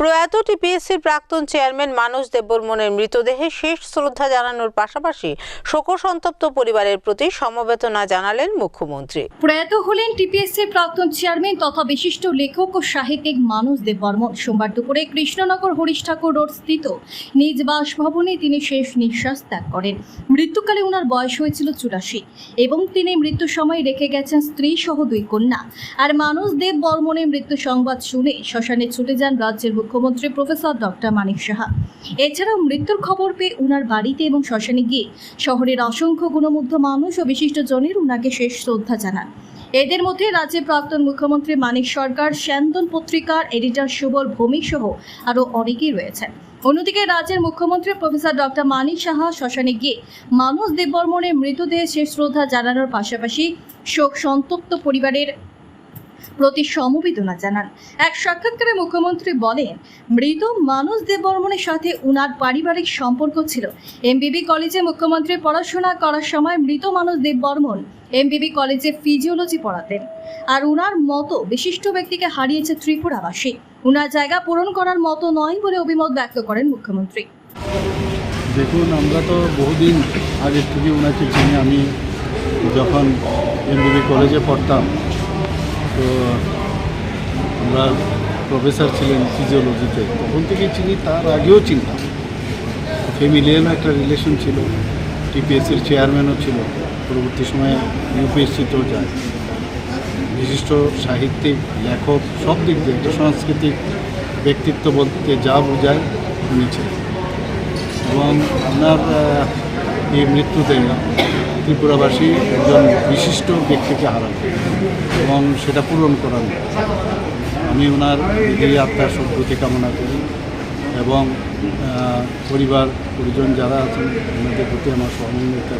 প্রয়াত টিপিএসসির প্রাক্তন চেয়ারম্যান মানস দেববর্মনের মৃতদেহে শেষ শ্রদ্ধা জানানোর পাশাপাশি শোকসন্তপ্ত পরিবারের প্রতি সমবেদনা জানালেন মুখ্যমন্ত্রী। প্রয়াত হলেন টিপিএসসি প্রাক্তন চেয়ারম্যান তথা বিশিষ্ট লেখক ও সাহিত্যিক মানুষ দেববর্মন। সোমবার দুপুরে কৃষ্ণনগর হরিশ ঠাকুর রোড স্থিত নিজ বাসভবনে তিনি শেষ নিঃশ্বাস ত্যাগ করেন। মৃত্যুকালে ওনার বয়স হয়েছিল চুরাশি এবং তিনি মৃত্যুর সময় রেখে গেছেন স্ত্রী সহ দুই কন্যা। আর মানুষ দেব বর্মনের মৃত্যু সংবাদ শুনে শ্মশানে ছুটে যান রাজ্যের মুখ্যমন্ত্রী প্রফেসর ডক্টর মানিক সাহা। এছাড়াও মৃত্যুর খবর পেয়ে উনার বাড়িতে এবং শ্মশানে গিয়ে শহরের অসংখ্য গুণমুগ্ধ মানুষ ও বিশিষ্টজনের উনাকে শেষ শ্রদ্ধা জানান। এদের মধ্যে রাজ্যের প্রাক্তন মুখ্যমন্ত্রী মানিক সরকার, স্যান্দন পত্রিকার এডিটর সুবল ভৌমিক সহ আরও অনেকেই রয়েছেন। অন্যদিকে রাজ্যের মুখ্যমন্ত্রী প্রফেসর ডক্টর মানিক সাহা শ্মশানে গিয়ে মানুষ দেববর্মনের মৃতদেহে শেষ শ্রদ্ধা জানানোর পাশাপাশি শোক সন্তপ্ত পরিবারের প্রতি সমবেদনা জানান। এক সাক্ষাৎকারে মুখ্যমন্ত্রী বলেন, মৃত মানুষ দেববর্মনের সাথে উনার পারিবারিক সম্পর্ক ছিল। এমবিবি কলেজে মুখ্যমন্ত্রী পড়াশোনা করার সময় মৃত মানুষ দেববর্মন এমবিবি কলেজে ফিজিওলজি পড়াতেন। আর উনার মতো বিশিষ্ট ব্যক্তিকে হারিয়েছে ত্রিপুরাবাসী। উনার জায়গা পূরণ করার মতো নয় বলে অভিমত ব্যক্ত করেন মুখ্যমন্ত্রী। দেখুন, আমরা তো বহুদিন আগে থেকে ওনাকে চিনি। আমি যখন এমবিবি কলেজে পড়তাম তো আমরা প্রফেসর ছিলেন ফিজিওলজিতে তখন থেকেই চিনি, তার আগেও চিনতাম ফ্যামিলিয়ানও একটা রিলেশন ছিল টিপিএসসির চেয়ারম্যানও ছিল। পরবর্তী সময়ে ইউপিএসসিতেও যায়। বিশিষ্ট সাহিত্যিক, লেখক, সব দিক দিয়ে একটা সাংস্কৃতিক ব্যক্তিত্ব বলতে যা বোঝায় উনি ছিলেন। এবং আপনার এই মৃত্যুতে ত্রিপুরাবাসী একজন বিশিষ্ট ব্যক্তিকে হারান এবং সেটা পূরণ করান আমি ওনার এই আত্মার সদ্যতি কামনা করি এবং পরিবার, পরিজন যারা আছেন, ওনাদের প্রতি আমার সহমর্মিতা